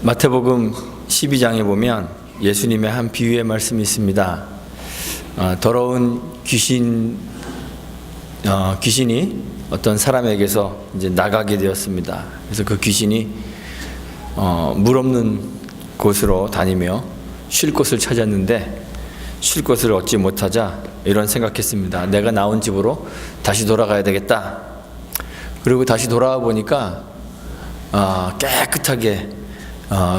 마태복음 12장에 보면 예수님의 한 비유의 말씀이 있습니다. 어, 더러운 귀신 어, 귀신이 어떤 사람에게서 이제 나가게 되었습니다. 그래서 그 귀신이 어, 물 없는 곳으로 다니며 쉴 곳을 찾았는데 쉴 곳을 얻지 못하자 이런 생각했습니다. 내가 나온 집으로 다시 돌아가야 되겠다. 그리고 다시 돌아와 보니까 어, 깨끗하게 어,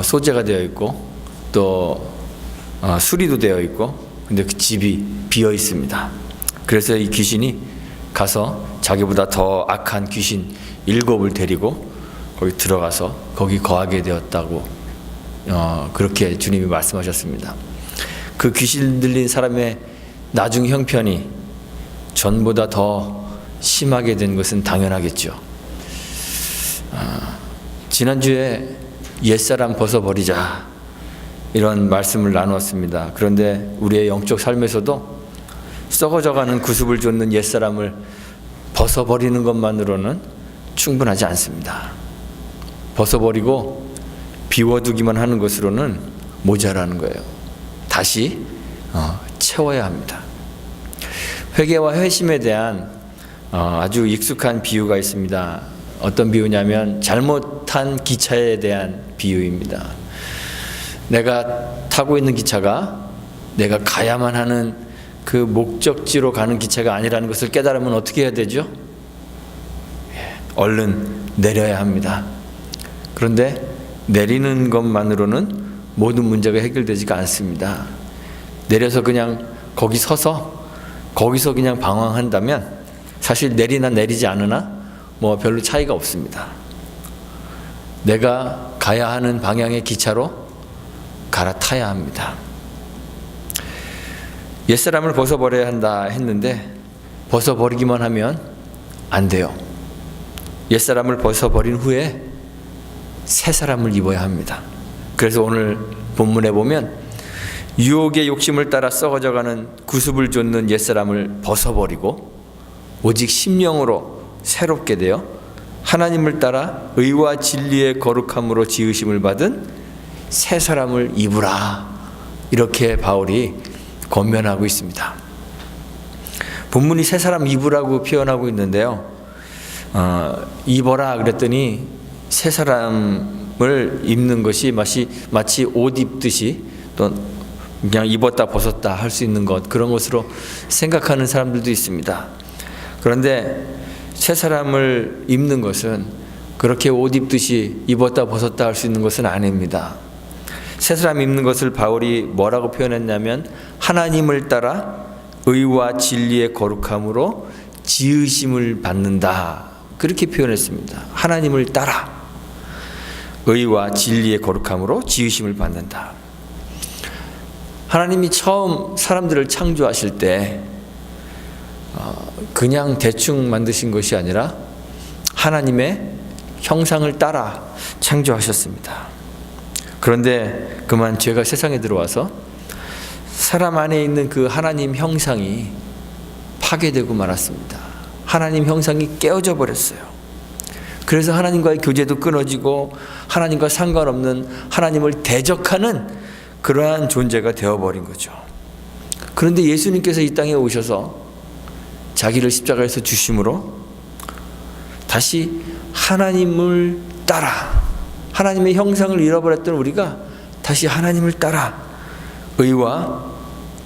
소재가 되어 있고 또 어, 수리도 되어 있고 근데 그 집이 비어 있습니다. 그래서 이 귀신이 가서 자기보다 더 악한 귀신 일곱을 데리고 거기 들어가서 거기 거하게 되었다고 어, 그렇게 주님이 말씀하셨습니다. 그 귀신 들린 사람의 나중 형편이 전보다 더 심하게 된 것은 당연하겠죠. 아, 지난주에 옛사람 벗어버리자 이런 말씀을 나누었습니다. 그런데 우리의 영적 삶에서도 썩어져가는 구습을 쫓는 옛사람을 벗어버리는 것만으로는 충분하지 않습니다. 벗어버리고 비워두기만 하는 것으로는 모자라는 거예요. 다시 어, 채워야 합니다. 회개와 회심에 대한 어, 아주 익숙한 비유가 있습니다. 어떤 비유냐면 잘못한 기차에 대한 비유입니다. 내가 타고 있는 기차가 내가 가야만 하는 그 목적지로 가는 기차가 아니라는 것을 깨달으면 어떻게 해야 되죠? 예, 얼른 내려야 합니다. 그런데 내리는 것만으로는 모든 문제가 해결되지가 않습니다. 내려서 그냥 거기 서서 거기서 그냥 방황한다면 사실 내리나 내리지 않으나 뭐 별로 차이가 없습니다. 내가 가야 하는 방향의 기차로 갈아타야 합니다. 옛사람을 벗어버려야 한다 했는데 벗어버리기만 하면 안 돼요. 옛사람을 벗어버린 후에 새 사람을 입어야 합니다. 그래서 오늘 본문에 보면 유혹의 욕심을 따라 썩어져가는 구습을 쫓는 옛사람을 벗어버리고 오직 심령으로 새롭게 되어 하나님을 따라 의와 진리의 거룩함으로 지으심을 받은 새 사람을 입으라 이렇게 바울이 권면하고 있습니다. 본문이 새 사람 입으라고 표현하고 있는데요. 어, 입어라 그랬더니 새 사람을 입는 것이 마치 마치 옷 입듯이 또 그냥 입었다 벗었다 할 수 있는 것 그런 것으로 생각하는 사람들도 있습니다. 그런데 새 사람을 입는 것은 그렇게 옷 입듯이 입었다 벗었다 할 수 있는 것은 아닙니다. 새 사람 입는 것을 바울이 뭐라고 표현했냐면 하나님을 따라 의와 진리의 거룩함으로 지으심을 받는다. 그렇게 표현했습니다. 하나님을 따라 의와 진리의 거룩함으로 지으심을 받는다. 하나님이 처음 사람들을 창조하실 때 어, 그냥 대충 만드신 것이 아니라 하나님의 형상을 따라 창조하셨습니다. 그런데 그만 죄가 세상에 들어와서 사람 안에 있는 그 하나님 형상이 파괴되고 말았습니다. 하나님 형상이 깨어져 버렸어요. 그래서 하나님과의 교제도 끊어지고 하나님과 상관없는 하나님을 대적하는 그러한 존재가 되어버린 거죠. 그런데 예수님께서 이 땅에 오셔서 자기를 십자가에서 주심으로 다시 하나님을 따라 하나님의 형상을 잃어버렸던 우리가 다시 하나님을 따라 의와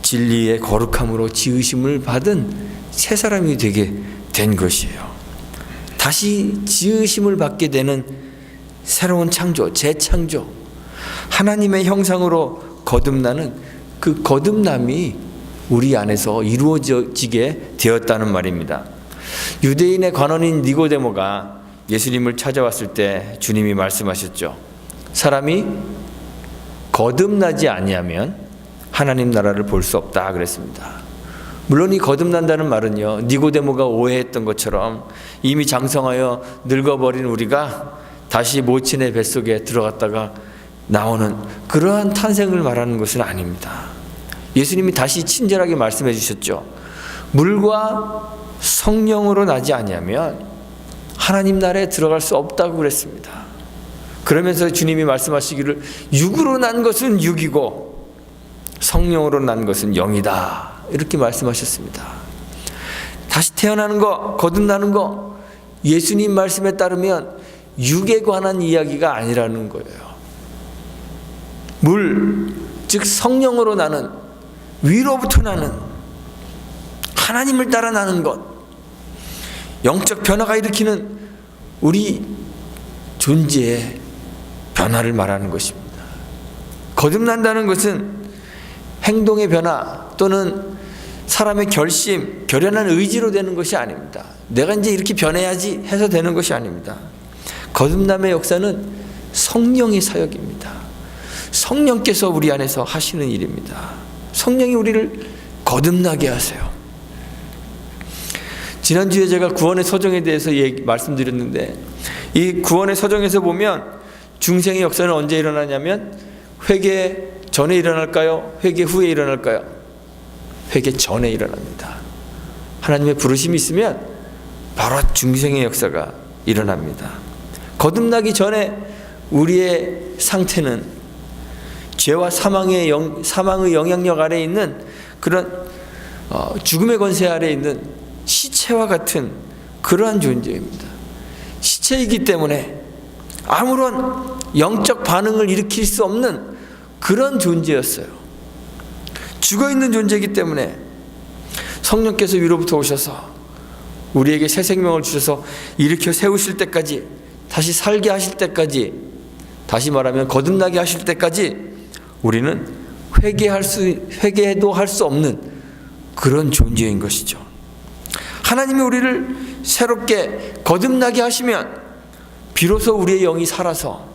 진리의 거룩함으로 지으심을 받은 새 사람이 되게 된 것이에요. 다시 지으심을 받게 되는 새로운 창조, 재창조. 하나님의 형상으로 거듭나는 그 거듭남이 우리 안에서 이루어지게 되었다는 말입니다. 유대인의 관원인 니고데모가 예수님을 찾아왔을 때 주님이 말씀하셨죠. 사람이 거듭나지 아니하면 하나님 나라를 볼 수 없다 그랬습니다. 물론 이 거듭난다는 말은요. 니고데모가 오해했던 것처럼 이미 장성하여 늙어버린 우리가 다시 모친의 뱃속에 들어갔다가 나오는 그러한 탄생을 말하는 것은 아닙니다. 예수님이 다시 친절하게 말씀해 주셨죠. 물과 성령으로 나지 아니하면 하나님 나라에 들어갈 수 없다고 그랬습니다. 그러면서 주님이 말씀하시기를 육으로 난 것은 육이고 성령으로 난 것은 영이다. 이렇게 말씀하셨습니다. 다시 태어나는 거, 거듭나는 거 예수님 말씀에 따르면 육에 관한 이야기가 아니라는 거예요. 물, 즉 성령으로 나는 위로부터 나는 하나님을 따라 나는 것. 영적 변화가 일으키는 우리 존재의 변화를 말하는 것입니다. 거듭난다는 것은 행동의 변화 또는 사람의 결심, 결연한 의지로 되는 것이 아닙니다. 내가 이제 이렇게 변해야지 해서 되는 것이 아닙니다. 거듭남의 역사는 성령의 사역입니다. 성령께서 우리 안에서 하시는 일입니다. 성령이 우리를 거듭나게 하세요. 지난주에 제가 구원의 서정에 대해서 얘기, 말씀드렸는데 이 구원의 서정에서 보면 중생의 역사는 언제 일어나냐면 회개 전에 일어날까요? 회개 후에 일어날까요? 회개 전에 일어납니다. 하나님의 부르심이 있으면 바로 중생의 역사가 일어납니다. 거듭나기 전에 우리의 상태는 죄와 사망의 영, 사망의 영향력 아래 있는 그런 어, 죽음의 권세 아래 있는 시체와 같은 그러한 존재입니다. 시체이기 때문에 아무런 영적 반응을 일으킬 수 없는 그런 존재였어요. 죽어 있는 존재이기 때문에 성령께서 위로부터 오셔서 우리에게 새 생명을 주셔서 일으켜 세우실 때까지 다시 살게 하실 때까지 다시 말하면 거듭나게 하실 때까지 우리는 회개할 수 회개도 할 수 없는 그런 존재인 것이죠. 하나님이 우리를 새롭게 거듭나게 하시면 비로소 우리의 영이 살아서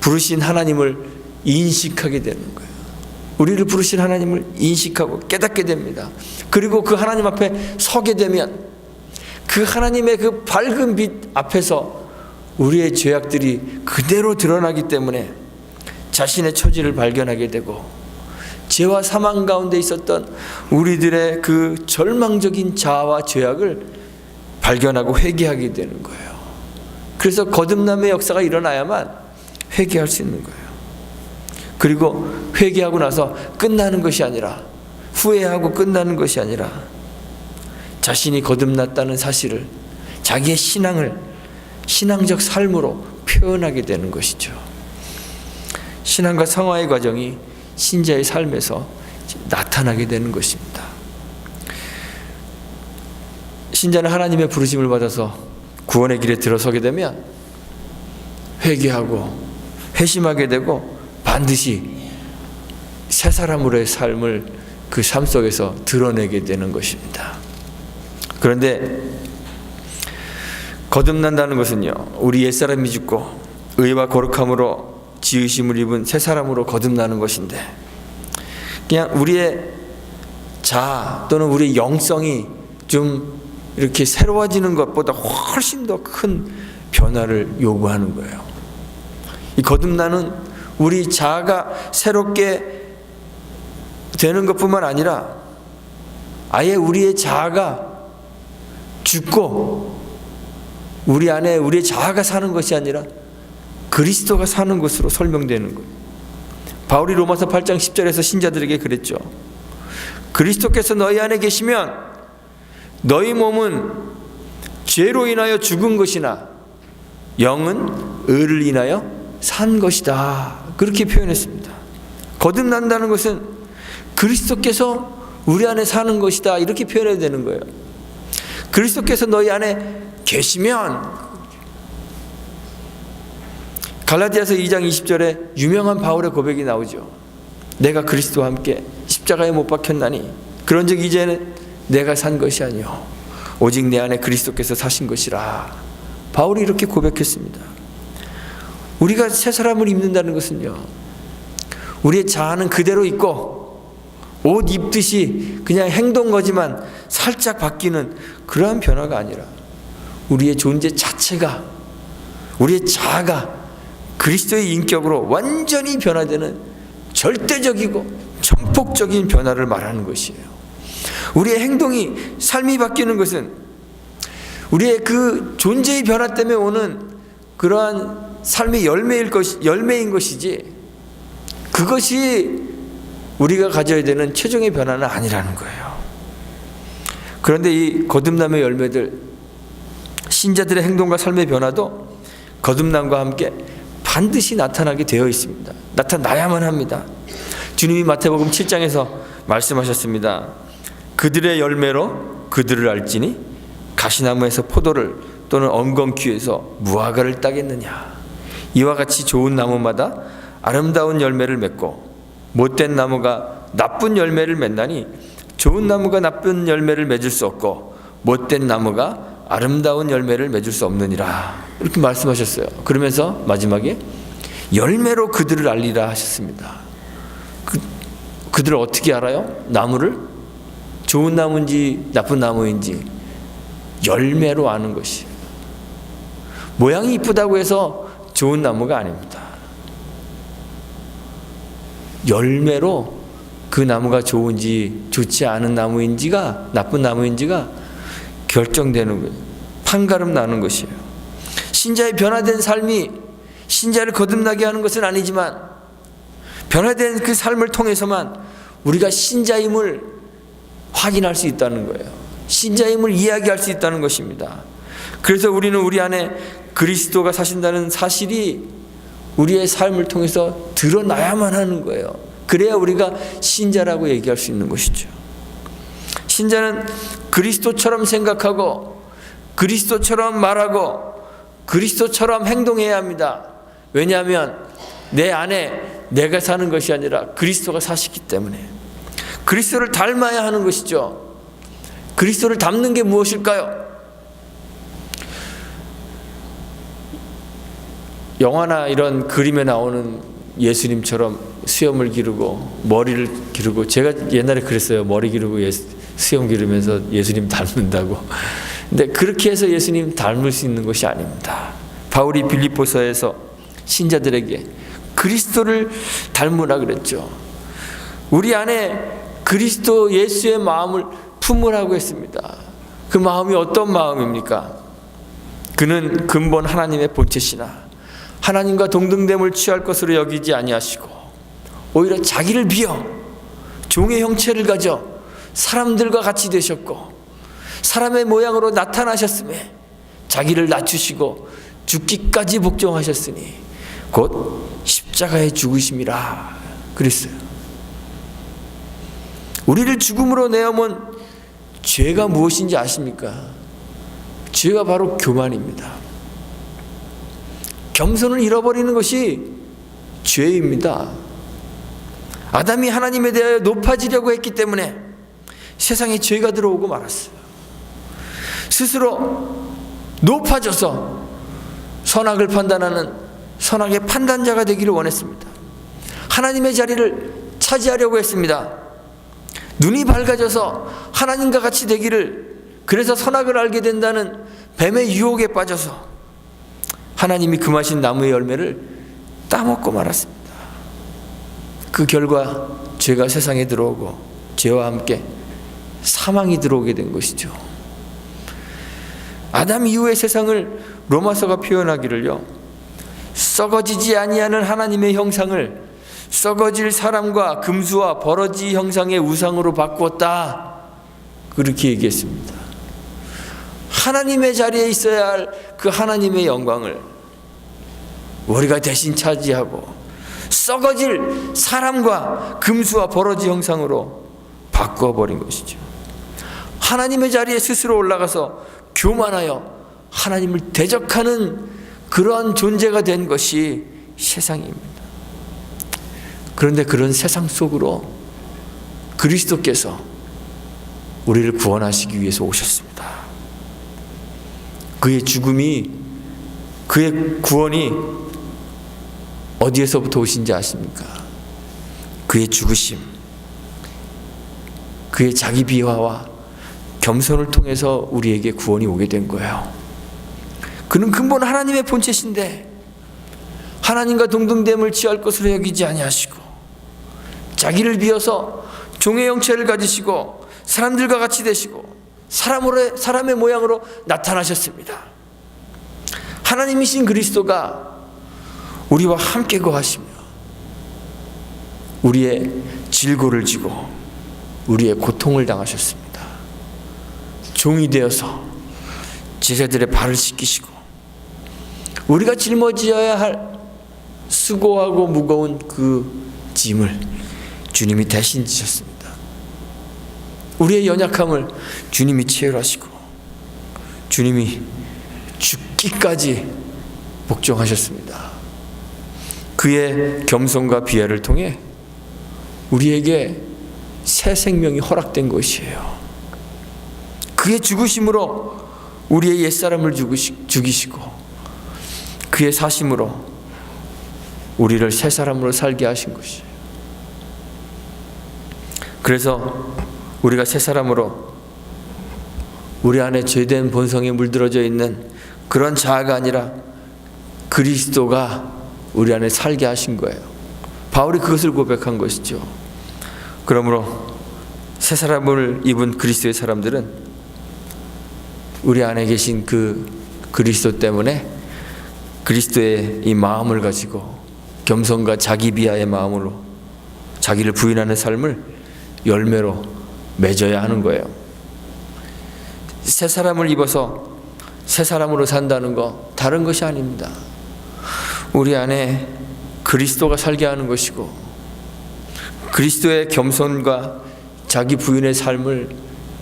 부르신 하나님을 인식하게 되는 거예요. 우리를 부르신 하나님을 인식하고 깨닫게 됩니다. 그리고 그 하나님 앞에 서게 되면 그 하나님의 그 밝은 빛 앞에서 우리의 죄악들이 그대로 드러나기 때문에 자신의 처지를 발견하게 되고 죄와 사망 가운데 있었던 우리들의 그 절망적인 자아와 죄악을 발견하고 회개하게 되는 거예요. 그래서 거듭남의 역사가 일어나야만 회개할 수 있는 거예요. 그리고 회개하고 나서 끝나는 것이 아니라 후회하고 끝나는 것이 아니라 자신이 거듭났다는 사실을 자기의 신앙을 신앙적 삶으로 표현하게 되는 것이죠. 신앙과 성화의 과정이 신자의 삶에서 나타나게 되는 것입니다. 신자는 하나님의 부르심을 받아서 구원의 길에 들어서게 되면 회개하고 회심하게 되고 반드시 새 사람으로의 삶을 그 삶 속에서 드러내게 되는 것입니다. 그런데 거듭난다는 것은요, 우리 옛사람이 죽고 의와 거룩함으로 지으심을 입은 새 사람으로 거듭나는 것인데, 그냥 우리의 자 또는 우리의 영성이 좀 이렇게 새로워지는 것보다 훨씬 더 큰 변화를 요구하는 거예요. 이 거듭나는 우리 자아가 새롭게 되는 것뿐만 아니라 아예 우리의 자아가 죽고 우리 안에 우리의 자아가 사는 것이 아니라 그리스도가 사는 것으로 설명되는 거예요. 바울이 로마서 8장 10절에서 신자들에게 그랬죠. 그리스도께서 너희 안에 계시면 너희 몸은 죄로 인하여 죽은 것이나 영은 의를 인하여 산 것이다. 그렇게 표현했습니다. 거듭난다는 것은 그리스도께서 우리 안에 사는 것이다. 이렇게 표현해야 되는 거예요. 그리스도께서 너희 안에 계시면 갈라디아서 2장 20절에 유명한 바울의 고백이 나오죠. 내가 그리스도와 함께 십자가에 못 박혔나니 그런즉 이제는 내가 산 것이 아니요 오직 내 안에 그리스도께서 사신 것이라. 바울이 이렇게 고백했습니다. 우리가 새 사람을 입는다는 것은요. 우리의 자아는 그대로 있고 옷 입듯이 그냥 행동 거지만 살짝 바뀌는 그러한 변화가 아니라 우리의 존재 자체가 우리의 자아가 그리스도의 인격으로 완전히 변화되는 절대적이고 전폭적인 변화를 말하는 것이에요. 우리의 행동이 삶이 바뀌는 것은 우리의 그 존재의 변화 때문에 오는 그러한 삶의 열매일 것 열매인 것이지 그것이 우리가 가져야 되는 최종의 변화는 아니라는 거예요. 그런데 이 거듭남의 열매들 신자들의 행동과 삶의 변화도 거듭남과 함께 반드시 나타나게 되어 있습니다. 나타나야만 합니다. 주님이 마태복음 7장에서 말씀하셨습니다. 그들의 열매로 그들을 알지니 가시나무에서 포도를 또는 엉겅퀴에서 무화과를 따겠느냐. 이와 같이 좋은 나무마다 아름다운 열매를 맺고 못된 나무가 나쁜 열매를 맺나니 좋은 나무가 나쁜 열매를 맺을 수 없고 못된 나무가 아름다운 열매를 맺을 수 없느니라 이렇게 말씀하셨어요. 그러면서 마지막에 열매로 그들을 알리라 하셨습니다. 그, 그들을 어떻게 알아요? 나무를 좋은 나무인지 나쁜 나무인지 열매로 아는 것이 모양이 이쁘다고 해서 좋은 나무가 아닙니다. 열매로 그 나무가 좋은지 좋지 않은 나무인지가 나쁜 나무인지가 결정되는 거예요. 판가름 나는 것이에요. 신자의 변화된 삶이 신자를 거듭나게 하는 것은 아니지만 변화된 그 삶을 통해서만 우리가 신자임을 확인할 수 있다는 거예요. 신자임을 이야기할 수 있다는 것입니다. 그래서 우리는 우리 안에 그리스도가 사신다는 사실이 우리의 삶을 통해서 드러나야만 하는 거예요. 그래야 우리가 신자라고 얘기할 수 있는 것이죠. 신자는 그리스도처럼 생각하고 그리스도처럼 말하고 그리스도처럼 행동해야 합니다. 왜냐하면 내 안에 내가 사는 것이 아니라 그리스도가 사시기 때문에 그리스도를 닮아야 하는 것이죠. 그리스도를 닮는 게 무엇일까요? 영화나 이런 그림에 나오는 예수님처럼 수염을 기르고 머리를 기르고 제가 옛날에 그랬어요. 머리 기르고 예수, 수염 기르면서 예수님 닮는다고. 근데 그렇게 해서 예수님 닮을 수 있는 것이 아닙니다. 바울이 빌립보서에서 신자들에게 그리스도를 닮으라 그랬죠. 우리 안에 그리스도 예수의 마음을 품으라고 했습니다. 그 마음이 어떤 마음입니까? 그는 근본 하나님의 본체시나 하나님과 동등됨을 취할 것으로 여기지 아니하시고 오히려 자기를 비어 종의 형체를 가져 사람들과 같이 되셨고 사람의 모양으로 나타나셨음에 자기를 낮추시고 죽기까지 복종하셨으니 곧 십자가의 죽으심이라 그랬어요. 우리를 죽음으로 내어몬 죄가 무엇인지 아십니까? 죄가 바로 교만입니다. 겸손을 잃어버리는 것이 죄입니다. 아담이 하나님에 대하여 높아지려고 했기 때문에 세상에 죄가 들어오고 말았어요. 스스로 높아져서 선악을 판단하는 선악의 판단자가 되기를 원했습니다. 하나님의 자리를 차지하려고 했습니다. 눈이 밝아져서 하나님과 같이 되기를 그래서 선악을 알게 된다는 뱀의 유혹에 빠져서 하나님이 금하신 나무의 열매를 따먹고 말았습니다. 그 결과 죄가 세상에 들어오고 죄와 함께 사망이 들어오게 된 것이죠. 아담 이후의 세상을 로마서가 표현하기를요. 썩어지지 아니하는 하나님의 형상을 썩어질 사람과 금수와 버러지 형상의 우상으로 바꾸었다. 그렇게 얘기했습니다. 하나님의 자리에 있어야 할 그 하나님의 영광을 우리가 대신 차지하고 썩어질 사람과 금수와 버러지 형상으로 바꿔버린 것이죠. 하나님의 자리에 스스로 올라가서 교만하여 하나님을 대적하는 그러한 존재가 된 것이 세상입니다. 그런데 그런 세상 속으로 그리스도께서 우리를 구원하시기 위해서 오셨습니다. 그의 죽음이 그의 구원이 어디에서부터 오신지 아십니까? 그의 죽으심, 그의 자기 비화와 겸손을 통해서 우리에게 구원이 오게 된 거예요. 그는 근본 하나님의 본체신데 하나님과 동등됨을 취할 것으로 여기지 아니하시고 자기를 비어서 종의 형체를 가지시고 사람들과 같이 되시고 사람으로 사람의 모양으로 나타나셨습니다. 하나님이신 그리스도가 우리와 함께 거하시며 우리의 질고를 지고 우리의 고통을 당하셨습니다. 종이 되어서 제자들의 발을 씻기시고 우리가 짊어지어야 할 수고하고 무거운 그 짐을 주님이 대신 지셨습니다. 우리의 연약함을 주님이 체휼하시고 주님이 죽기까지 복종하셨습니다. 그의 겸손과 비애를 통해 우리에게 새 생명이 허락된 것이에요. 그의 죽으심으로 우리의 옛사람을 죽이시고 그의 사심으로 우리를 새 사람으로 살게 하신 것이에요. 그래서 우리가 새 사람으로 우리 안에 죄된 본성에 물들어져 있는 그런 자아가 아니라 그리스도가 우리 안에 살게 하신 거예요. 바울이 그것을 고백한 것이죠. 그러므로 새 사람을 입은 그리스도의 사람들은 우리 안에 계신 그 그리스도 때문에 그리스도의 이 마음을 가지고 겸손과 자기 비하의 마음으로 자기를 부인하는 삶을 열매로 맺어야 하는 거예요. 새 사람을 입어서 새 사람으로 산다는 거 다른 것이 아닙니다. 우리 안에 그리스도가 살게 하는 것이고 그리스도의 겸손과 자기 부인의 삶을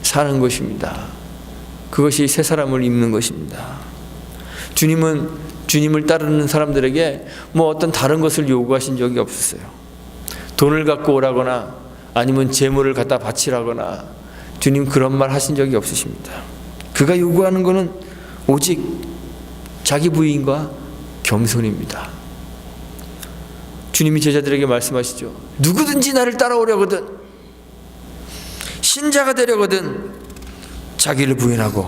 사는 것입니다. 그것이 새 사람을 입는 것입니다. 주님은 주님을 따르는 사람들에게 뭐 어떤 다른 것을 요구하신 적이 없었어요. 돈을 갖고 오라거나 아니면 재물을 갖다 바치라거나 주님 그런 말 하신 적이 없으십니다. 그가 요구하는 것은 오직 자기 부인과 겸손입니다. 주님이 제자들에게 말씀하시죠. 누구든지 나를 따라오려거든 신자가 되려거든 자기를 부인하고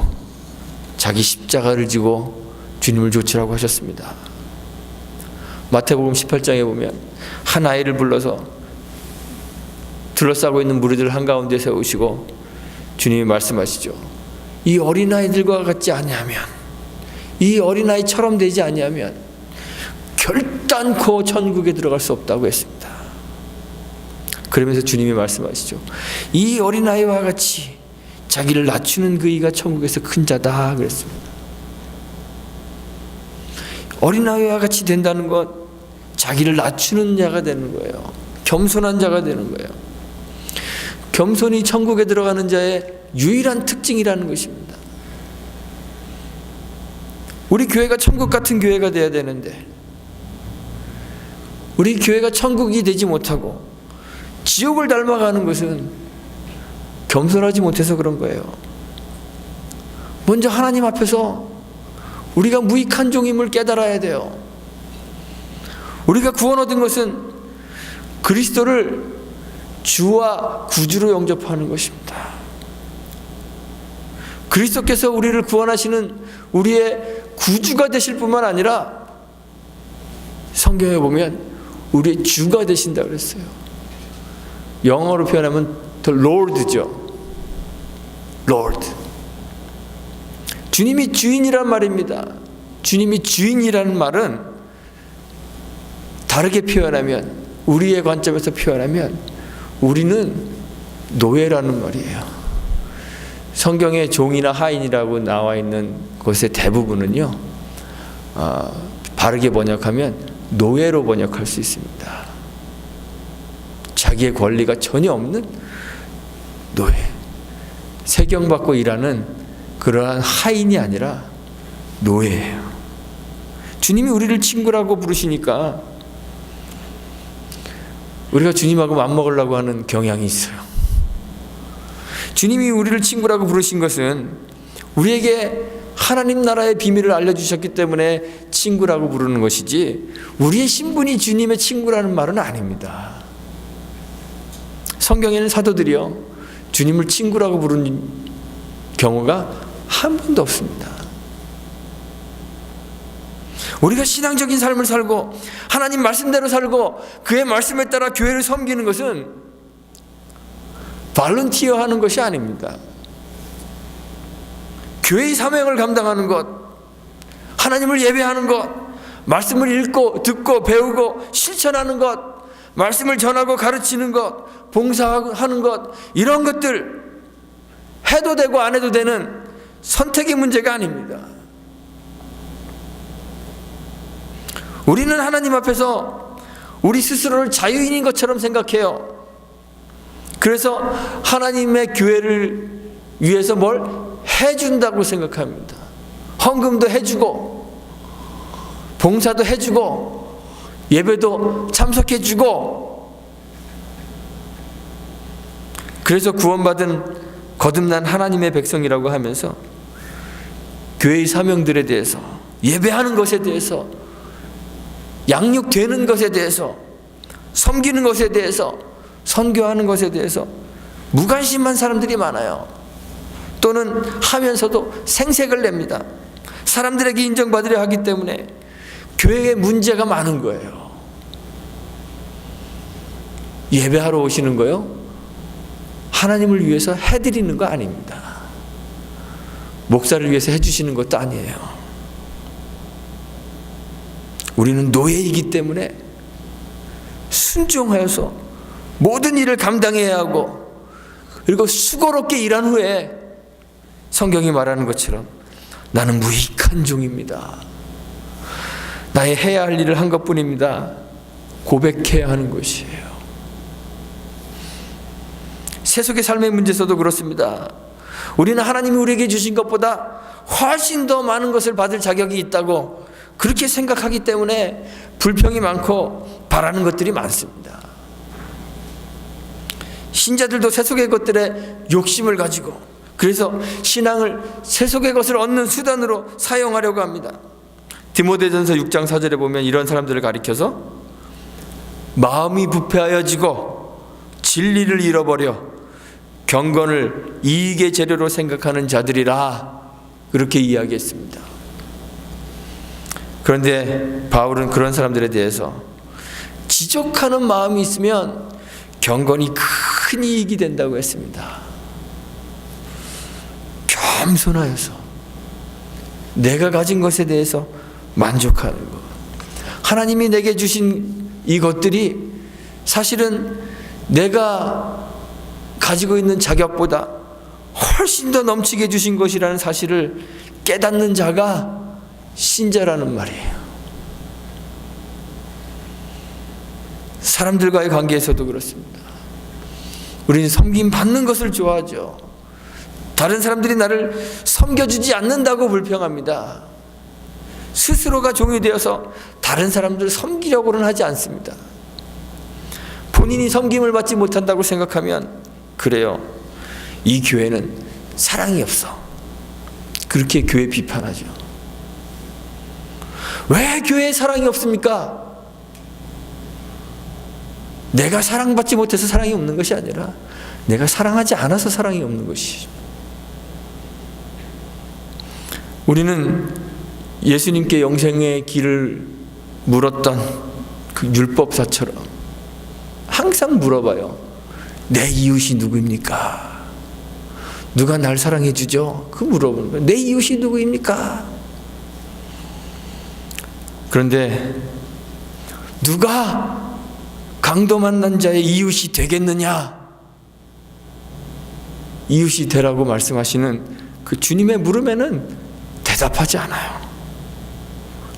자기 십자가를 지고 주님을 좇으라고 하셨습니다. 마태복음 18장에 보면 한 아이를 불러서 둘러싸고 있는 무리들 한가운데 세우시고 주님이 말씀하시죠. 이 어린아이들과 같지 아니하면 이 어린아이처럼 되지 아니하면 결단코 천국에 들어갈 수 없다고 했습니다. 그러면서 주님이 말씀하시죠. 이 어린아이와 같이 자기를 낮추는 그이가 천국에서 큰 자다 그랬습니다. 어린아이와 같이 된다는 것 자기를 낮추는 자가 되는 거예요. 겸손한 자가 되는 거예요. 겸손이 천국에 들어가는 자의 유일한 특징이라는 것입니다. 우리 교회가 천국 같은 교회가 돼야 되는데 우리 교회가 천국이 되지 못하고 지옥을 닮아가는 것은 겸손하지 못해서 그런 거예요. 먼저 하나님 앞에서 우리가 무익한 종임을 깨달아야 돼요. 우리가 구원 얻은 것은 그리스도를 주와 구주로 영접하는 것입니다. 그리스도께서 우리를 구원하시는 우리의 구주가 되실 뿐만 아니라 성경에 보면 우리의 주가 되신다 그랬어요. 영어로 표현하면 the Lord죠. Lord. 주님이 주인이란 말입니다. 주님이 주인이라는 말은 다르게 표현하면 우리의 관점에서 표현하면 우리는 노예라는 말이에요. 성경에 종이나 하인이라고 나와 있는 곳의 대부분은요, 어, 바르게 번역하면 노예로 번역할 수 있습니다. 자기의 권리가 전혀 없는 노예. 세경받고 일하는 그러한 하인이 아니라 노예예요. 주님이 우리를 친구라고 부르시니까 우리가 주님하고 맞먹으려고 하는 경향이 있어요. 주님이 우리를 친구라고 부르신 것은 우리에게 하나님 나라의 비밀을 알려주셨기 때문에 친구라고 부르는 것이지 우리의 신분이 주님의 친구라는 말은 아닙니다. 성경에는 사도들이요 주님을 친구라고 부르는 경우가 한 번도 없습니다. 우리가 신앙적인 삶을 살고 하나님 말씀대로 살고 그의 말씀에 따라 교회를 섬기는 것은 발런티어 하는 것이 아닙니다. 교회의 사명을 감당하는 것, 하나님을 예배하는 것, 말씀을 읽고 듣고 배우고 실천하는 것, 말씀을 전하고 가르치는 것, 봉사하는 것, 이런 것들 해도 되고 안 해도 되는 선택의 문제가 아닙니다. 우리는 하나님 앞에서 우리 스스로를 자유인인 것처럼 생각해요. 그래서 하나님의 교회를 위해서 뭘 해준다고 생각합니다. 헌금도 해주고, 봉사도 해주고, 예배도 참석해주고, 그래서 구원받은 거듭난 하나님의 백성이라고 하면서 교회의 사명들에 대해서 예배하는 것에 대해서 양육되는 것에 대해서 섬기는 것에 대해서 선교하는 것에 대해서 무관심한 사람들이 많아요. 또는 하면서도 생색을 냅니다. 사람들에게 인정받으려 하기 때문에 교회에 문제가 많은 거예요. 예배하러 오시는 거요? 하나님을 위해서 해드리는 거 아닙니다. 목사를 위해서 해주시는 것도 아니에요. 우리는 노예이기 때문에 순종하여서 모든 일을 감당해야 하고 그리고 수고롭게 일한 후에 성경이 말하는 것처럼 나는 무익한 종입니다. 나의 해야 할 일을 한 것뿐입니다. 고백해야 하는 것이에요. 세속의 삶의 문제에서도 그렇습니다. 우리는 하나님이 우리에게 주신 것보다 훨씬 더 많은 것을 받을 자격이 있다고 그렇게 생각하기 때문에 불평이 많고 바라는 것들이 많습니다. 신자들도 세속의 것들에 욕심을 가지고 그래서 신앙을 세속의 것을 얻는 수단으로 사용하려고 합니다. 디모데전서 6장 4절에 보면 이런 사람들을 가리켜서 마음이 부패하여지고 진리를 잃어버려 경건을 이익의 재료로 생각하는 자들이라 그렇게 이야기했습니다. 그런데 바울은 그런 사람들에 대해서 지적하는 마음이 있으면 경건이 큰 이익이 된다고 했습니다. 겸손하여서 내가 가진 것에 대해서 만족하는 것. 하나님이 내게 주신 이것들이 사실은 내가 가지고 있는 자격보다 훨씬 더 넘치게 주신 것이라는 사실을 깨닫는 자가 신자라는 말이에요. 사람들과의 관계에서도 그렇습니다. 우리는 섬김 받는 것을 좋아하죠. 다른 사람들이 나를 섬겨주지 않는다고 불평합니다. 스스로가 종이 되어서 다른 사람들을 섬기려고는 하지 않습니다. 본인이 섬김을 받지 못한다고 생각하면 그래요. 이 교회는 사랑이 없어. 그렇게 교회 비판하죠. 왜 교회에 사랑이 없습니까? 내가 사랑받지 못해서 사랑이 없는 것이 아니라 내가 사랑하지 않아서 사랑이 없는 것이. 우리는 예수님께 영생의 길을 물었던 그 율법사처럼 항상 물어봐요. 내 이웃이 누구입니까? 누가 날 사랑해 주죠? 그 물어보는 거예요. 내 이웃이 누구입니까? 그런데 누가 강도 만난 자의 이웃이 되겠느냐? 이웃이 되라고 말씀하시는 그 주님의 물음에는 대답하지 않아요.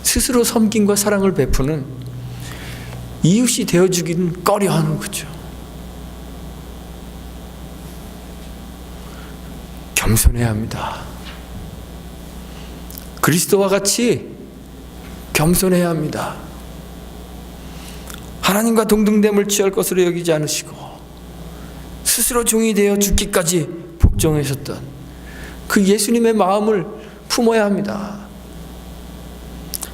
스스로 섬김과 사랑을 베푸는 이웃이 되어주기는 꺼려 하는 거죠. 겸손해야 합니다. 그리스도와 같이 겸손해야 합니다. 하나님과 동등됨을 취할 것으로 여기지 않으시고 스스로 종이 되어 죽기까지 복종하셨던 그 예수님의 마음을 품어야 합니다.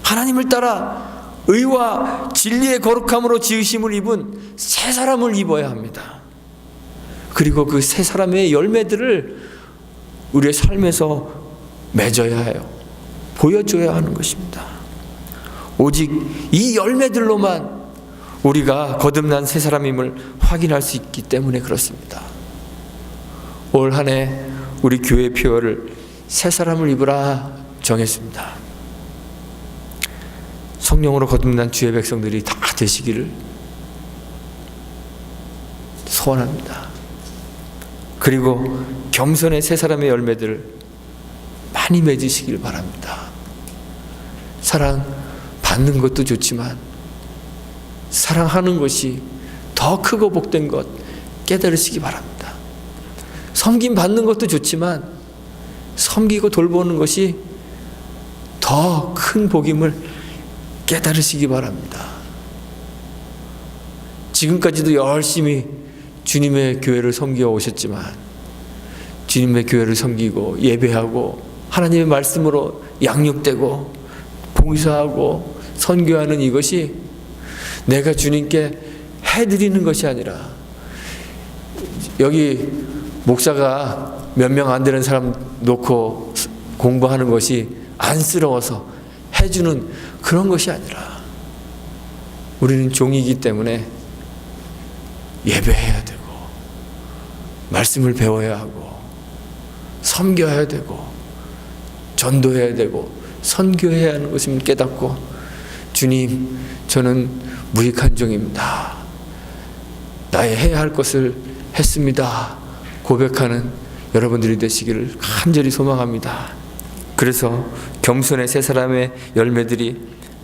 하나님을 따라 의와 진리의 거룩함으로 지으심을 입은 새 사람을 입어야 합니다. 그리고 그 새 사람의 열매들을 우리의 삶에서 맺어야 해요. 보여줘야 하는 것입니다. 오직 이 열매들로만 우리가 거듭난 새 사람임을 확인할 수 있기 때문에 그렇습니다. 올 한 해 우리 교회 표어를 새 사람을 입으라 정했습니다. 성령으로 거듭난 주의 백성들이 다 되시기를 소원합니다. 그리고 겸손의 세 사람의 열매들을 많이 맺으시길 바랍니다. 사랑 받는 것도 좋지만 사랑하는 것이 더 크고 복된 것 깨달으시기 바랍니다. 섬김 받는 것도 좋지만 섬기고 돌보는 것이 더 큰 복임을 깨달으시기 바랍니다. 지금까지도 열심히 주님의 교회를 섬겨 오셨지만 주님의 교회를 섬기고 예배하고 하나님의 말씀으로 양육되고 봉사하고 선교하는 이것이 내가 주님께 해드리는 것이 아니라 여기 목사가 몇 명 안 되는 사람 놓고 공부하는 것이 안쓰러워서 해주는 그런 것이 아니라 우리는 종이기 때문에 예배해야 되고 말씀을 배워야 하고 섬겨야 되고 전도해야 되고 선교해야 하는 것임을 깨닫고 주님 저는 무익한 종입니다. 나의 해야 할 것을 했습니다. 고백하는 여러분들이 되시기를 간절히 소망합니다. 그래서 겸손의 세 사람의 열매들이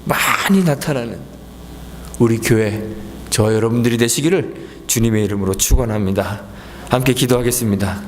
많이 나타나는 우리 교회 저 여러분들이 되시기를 주님의 이름으로 축원합니다. 함께 기도하겠습니다.